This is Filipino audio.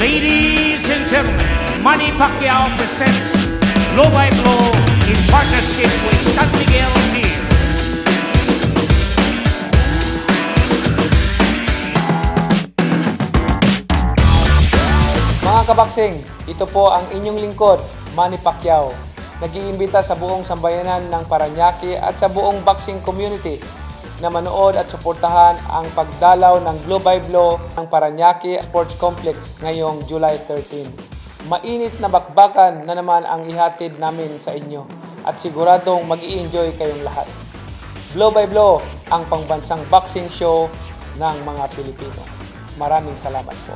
Ladies and gentlemen, Manny Pacquiao presents Blow by Blow in partnership with San Miguel Beer. Mga kabaksing, ito po ang inyong lingkod, Manny Pacquiao. Nag-iimbita sa buong sambayanan ng Paranaque at sa buong boxing community na manood at suportahan ang pagdalaw ng Blow by Blow ng Paranaque Sports Complex ngayong July 13. Mainit na bakbakan na naman ang ihatid namin sa inyo at siguradong mag enjoy kayong lahat. Blow by Blow, ang pangbansang boxing show ng mga Pilipino. Maraming salamat po.